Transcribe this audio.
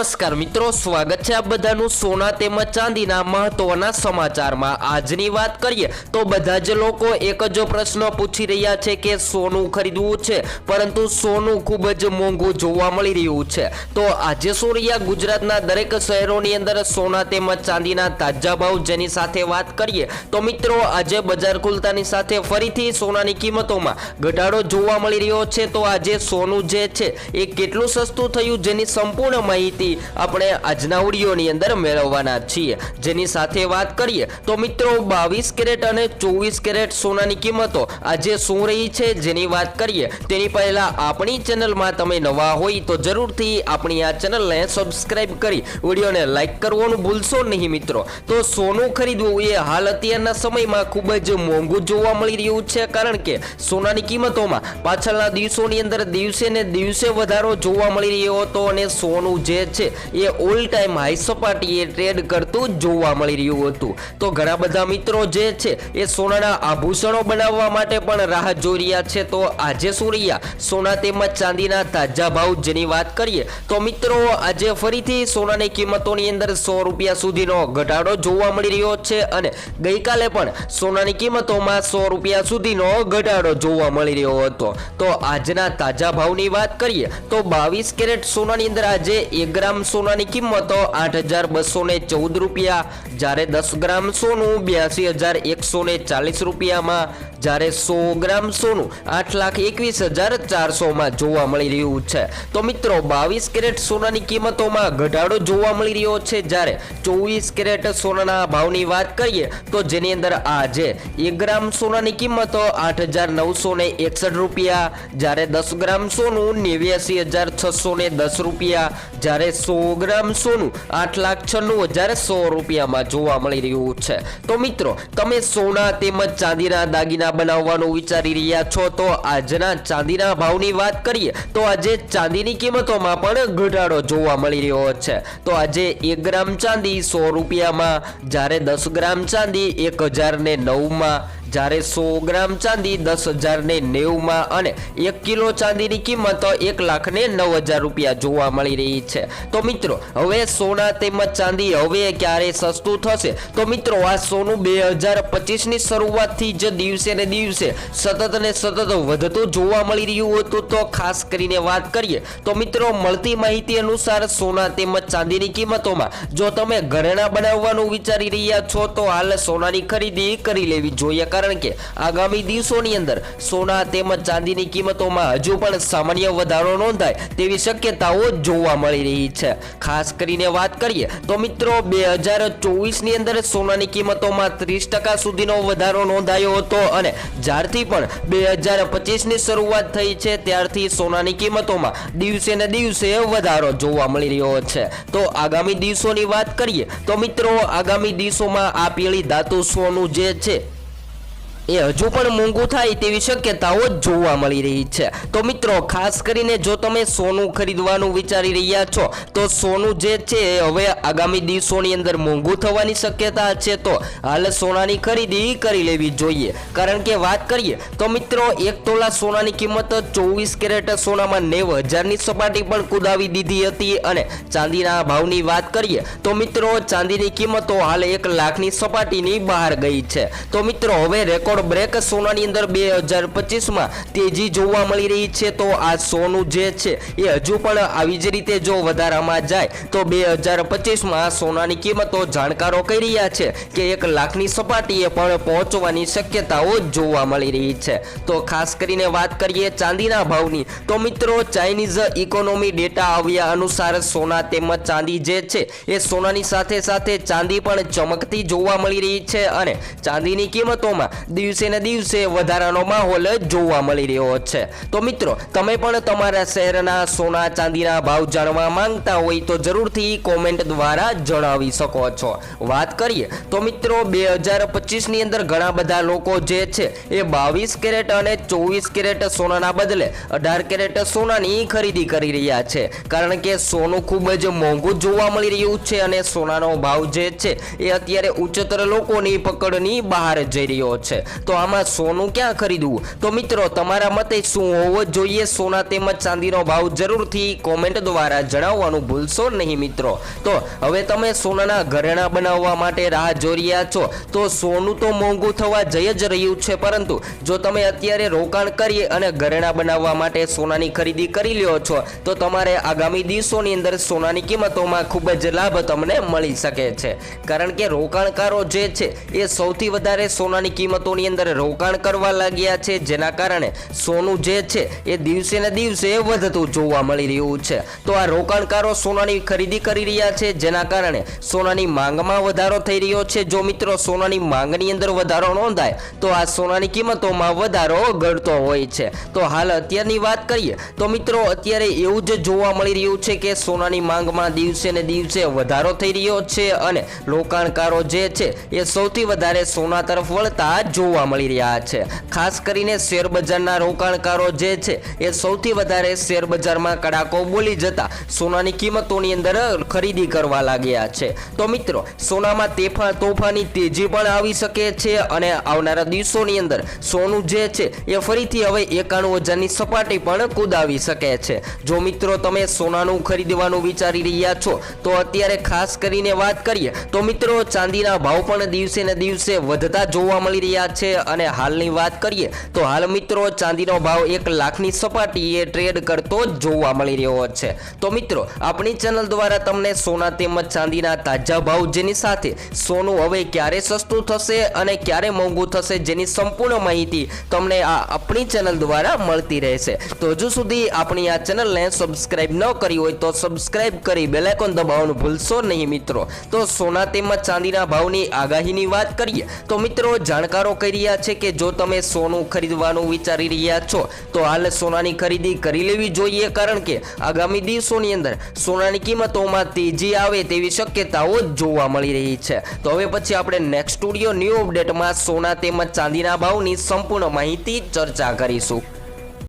નમસ્કાર મિત્રો, સ્વાગત છે આ બધાનું સોના તેમજ ચાંદીના મહત્વના સમાચારમાં. આજની વાત કરીએ તો બધા જ લોકો એક જ પ્રશ્ન પૂછી રહ્યા છે કે સોનું ખરીદવું છે, પરંતુ સોનું ખૂબ જ મોંઘું જોવા મળી રહ્યું છે. તો આજે સોરિયા ગુજરાતના દરેક શહેરોની અંદર સોના તેમજ ચાંદીના તાજા ભાવ જેની સાથે વાત કરીએ તો મિત્રો, આજે બજાર ખુલતાની સાથે ફરીથી સોનાની કિંમતોમાં ઘટાડો જોવા મળી રહ્યો છે. તો આજે સોનું જે છે, એ કેટલું સસ્તું થયું જેની સંપૂર્ણ માહિતી આપણે આજના ઓડિયોની અંદર મેળવવાના છીએ. જેની સાથે વાત કરીએ તો મિત્રો બાવીસ કેરેટ અને ચોવીસ કેરેટ સોનાની કિંમતો આજે શું રહી છે જેની વાત કરીએ તેની પહેલા આપણી ચેનલમાં તમે નવા હોય તો જરૂરથી આપણી આ ચેનલને સબસ્ક્રાઇબ કરી વિડીયોને લાઈક કરવાનું ભૂલશો નહીં મિત્રો. તો સોનું ખરીદવું એ હાલ અત્યારના સમયમાં ખૂબ જ મોંઘું જોવા મળી રહ્યું છે કારણ કે સોનાની કિંમતોમાં પાછળના દિવસોની અંદર દિવસે ને દિવસે વધારો જોવા મળી રહ્યો હતો અને સોનું જે છે એ ઓલ ટાઈમ હાઈ સપાટીએ ટ્રેડ કરતું જોવા મળી રહ્યું હતું. તો ઘણા બધા મિત્રો જે છે, એ સોનાના આભૂષણો બનાવવા માટે પણ રાહ જોઈ રહ્યા છે. તો આજે શું રહ્યા? સોના તેમજ ચાંદીના તાજા ભાવ જેની વાત કરીએ, તો મિત્રો આજે ફરીથી સોનાની કિંમતોની અંદર સો રૂપિયા સુધીનો ઘટાડો જોવા મળી રહ્યો છે અને ગઈકાલે પણ સોનાની કિંમતોમાં સો રૂપિયા સુધીનો ઘટાડો જોવા મળી રહ્યો હતો. તો આજના તાજા ભાવની વાત કરીએ, તો બાવીસ કેરેટ સોનાની અંદર આજે એક ગ્રામ સોનાની કિંમતો આઠ હજાર બસો ને ચૌદ રૂપિયા. જ્યારે દસ ગ્રામ સોનું બ્યાસી હજાર એકસો ને ચાલીસ રૂપિયામાં જ્યારે સો ગ્રામ સોનું આઠ લાખ એકવીસ હજાર ચારસોમાં જોવા મળી રહ્યું છે. તો મિત્રો, બાવીસ કેરેટ સોનાની કિંમતોમાં ઘટાડો જોવા મળી રહ્યો છે. જ્યારે ચોવીસ કેરેટ સોનાના ભાવની વાત કરીએ, તો જેની અંદર આજે એક ગ્રામ સોનાની કિંમતો આઠ હજાર નવસો ને એકસઠ રૂપિયા, જ્યારે દસ ગ્રામ સોનું નેવ્યાસી હજાર છસો ને દસ રૂપિયા, જ્યારે સો ગ્રામ સોનું આઠ લાખ છન્નું હજાર સો રૂપિયામાં જોવા મળી રહ્યું છે. તો મિત્રો, તમે સોના તેમજ ચાંદીના દાગીના બનાવવાનું વિચારી રહ્યા છો તો આજના ચાંદીના ભાવની વાત કરીએ તો આજે ચાંદીની કિંમતોમાં પણ ઘટાડો જોવા મળી રહ્યો છે. તો આજે એક ગ્રામ ચાંદી સો રૂપિયામાં, જ્યારે દસ ગ્રામ ચાંદી એક હજાર ને નવમાં જ્યારે સો ગ્રામ ચાંદી દસ હજાર ને નેવુંમાં અને એક કિલો ચાંદીની કિંમત એક લાખ ને નવ હજાર રૂપિયા જોવા મળી રહી છે. તો મિત્રો, હવે સોના તેમજ ચાંદી હવે ક્યારે સસ્તું થશે? તો મિત્રો, આ સોનું બે હજાર પચીસની શરૂઆતથી જ દિવસે ને દિવસે સતત ને સતત વધતું જોવા મળી રહ્યું હતું. તો ખાસ કરીને વાત કરીએ તો મિત્રો, મળતી માહિતી અનુસાર સોના તેમજ ચાંદીની કિંમતોમાં જો તમે ઘરેણા બનાવવાનું વિચારી રહ્યા છો, તો હાલ સોનાની ખરીદી કરી લેવી જોઈએ. કારણ કે આગામી દિવસોની અંદર સોના તેમજ ચાંદીની કિંમતોમાં હજુ પણ સામાન્ય વધારો નોંધાય તેવી શક્યતાઓ જોવા મળી રહી છે. ખાસ કરીને વાત કરીએ તો મિત્રો, બે હજાર ચોવીસની અંદર સોનાની કિંમતોમાં ત્રીસ ટકા સુધીનો વધારો નોંધાયો હતો અને જ્યારથી પણ બે હજાર પચીસની શરૂઆત થઈ છે, ત્યારથી સોનાની કિંમતોમાં દિવસે ને દિવસે વધારો જોવા મળી રહ્યો છે. તો આગામી દિવસોની વાત કરીએ તો મિત્રો, આગામી દિવસોમાં આ પીળી ધાતુ સોનું જે છે એ હજુ પણ મોંઘું થાય તેવી શક્યતાઓ જોવા મળી રહી છે. તો મિત્રો, ખાસ કરીને જો તમે સોનું ખરીદવાનું વિચારી રહ્યા છો, તો સોનું જે છે એ હવે આગામી દિવસોની અંદર મોંઘું થવાની શક્યતા છે. તો હાલ સોનાની ખરીદી કરી લેવી જોઈએ. કારણ કે વાત કરીએ, તો મિત્રો, એક તોલા સોનાની કિંમત ચોવીસ કેરેટ સોનામાં નેવ હજારની સપાટી પણ કુદાવી દીધી હતી. અને ચાંદીના ભાવની વાત કરીએ, તો મિત્રો, ચાંદીની કિંમતો હાલ એક લાખની સપાટીની બહાર ગઈ છે. તો મિત્રો, હવે રેકોર્ડ બ્રેક સોનાની અંદર બે હજાર પચીસમાં તેજી જોવા મળી રહી છે. તો આ સોનું જે છે એ હજુ પણ આવી જ રીતે જો વધારામાં જાય, તો બે હજાર પચીસમાં સોનાની કિંમતો જાણકારો કહી રહ્યા છે કે એક લાખની સપાટીએ પણ પહોંચવાની શક્યતાઓ જોવા મળી રહી છે. તો ખાસ કરીને વાત કરીએ ચાંદીના ભાવની, તો મિત્રો ચાઇનીઝ ઇકોનોમી ડેટા આવ્યા અનુસાર સોના તેમજ ચાંદી જે છે એ સોનાની સાથે સાથે ચાંદી પણ ચમકતી જોવા મળી રહી છે અને ચાંદીની કિંમતોમાં દિવસે ને દિવસે વધારાનો માહોલ જોવા મળી રહ્યો છે. તો મિત્રો, તમે પણ તમારા શહેરના સોના ચાંદીના ભાવ જાણવા માંગતા હોય તો જરૂરથી કોમેન્ટ દ્વારા જણાવી શકો છો. વાત કરીએ, તો મિત્રો, બે હજાર પચીસની અંદર ઘણા બધા લોકો જે છે એ બાવીસ કેરેટ અને ચોવીસ કેરેટ સોનાના બદલે અઢાર કેરેટ સોનાની ખરીદી કરી રહ્યા છે. કારણ કે સોનું ખૂબ જ મોંઘું જોવા મળી રહ્યું છે અને સોનાનો ભાવ જે છે એ અત્યારે ઉચ્ચતર લોકોની પકડની બહાર જઈ રહ્યો છે. તો આમાં સોનું ક્યાં ખરીદવું? તો મિત્રો, તમારા મતે શું હોવો જોઈએ? સોના તેમજ ચાંદીનો ભાવ જરૂરથી કોમેન્ટ દ્વારા જણાવવાનું ભૂલશો નહીં મિત્રો. તો હવે તમે સોનાના ઘરેણા બનાવવા માટે રાહ જોઈ રહ્યા છો. તો સોનું તો મોંઘું થવા જઈ જ રહ્યું છે, પરંતુ જો તમે અત્યારે રોકાણ કરી અને ઘરેણા બનાવવા માટે સોનાની ખરીદી કરી લ્યો છો, તો તમારે આગામી દિવસોની અંદર સોનાની કિંમતોમાં ખૂબ જ લાભ તમને મળી શકે છે. કારણ કે રોકાણકારો જે છે, એ સૌથી વધારે સોનાની કિંમતોની અંદર રોકાણ કરવા લાગ્યા છે, જેના કારણે સોનું જે છે એ દિવસે ને દિવસે વધતું જોવા મળી રહ્યું છે. તો આ રોકાણકારો સોનાની ખરીદી કરી રહ્યા છે, જેના કારણે સોનાની માંગમાં વધારો થઈ રહ્યો છે. જો મિત્રો સોનાની માંગની અંદર વધારો નોંધાય, તો આ સોનાની કિંમતોમાં વધારો ઘટતો હોય છે. તો હાલ અત્યારની વાત કરીએ, તો મિત્રો અત્યારે એવું જ જોવા મળી રહ્યું છે કે સોનાની માંગમાં દિવસે ને દિવસે વધારો થઈ રહ્યો છે અને રોકાણકારો જે છે એ સૌથી વધારે સોના તરફ વળતા જોવા મળી રહ્યા છે. ખાસ કરીને શેરબજારના રોકાણકારો જે છે, એ સૌથી વધારે શેરબજારમાં કડાકો બોલી જતા સોનાની કિંમતોની અંદર ખરીદી કરવા લાગ્યા છે. તો મિત્રો, સોનામાં તેફા તોફાની તેજી પણ આવી શકે છે અને આવનારા દિવસોની અંદર સોનું જે છે, એ ફરીથી હવે એકાણું હજારની સપાટી પણ કુદાવી શકે છે. જો મિત્રો, તમે સોનાનું ખરીદવાનું વિચારી રહ્યા છો, તો અત્યારે ખાસ કરીને વાત કરીએ, તો મિત્રો, ચાંદીના ભાવ પણ દિવસે ને દિવસે વધતા જોવા મળી રહ્યા છે અને હાલની વાત કરીએ તો હાલ મિત્રો ચાંદીનો ભાવ એક લાખની સપાટીએ ટ્રેડ કરતો જોવા મળી રહ્યો છે. તો મિત્રો, આપણી ચેનલ દ્વારા તમને સોના તેમજ ચાંદીના તાજા ભાવ જેની સાથે સોનું હવે ક્યારે સસ્તું થશે અને ક્યારે મોંઘું થશે જેની સંપૂર્ણ માહિતી તમને આ આપણી ચેનલ દ્વારા મળતી રહેશે. તો હજુ સુધી આપણી આ ચેનલને સબસ્ક્રાઇબ ન કરી હોય તો સબસ્ક્રાઇબ કરી બેલાઇકોન દબાવવાનું ભૂલશો નહીં મિત્રો. તો સોના તેમજ ચાંદીના ભાવની આગાહીની વાત કરીએ તો મિત્રો, જાણકારો કહી રહ્યા છે કે જો તમે સોનું ખરીદવાનું વિચારી રહ્યા છો, તો હાલ સોનાની ખરીદી કરી લેવી જોઈએ. કારણ કે આગામી દિવસોની અંદર સોનાની કિંમતોમાં તેજી આવે તેવી શક્યતાઓ જોવા મળી રહી છે. તો હવે પછી આપણે નેક્સ્ટ સ્ટુડિયો ન્યૂ અપડેટમાં સોના તેમજ ચાંદીના ભાવની સંપૂર્ણ માહિતી ચર્ચા કરીશું.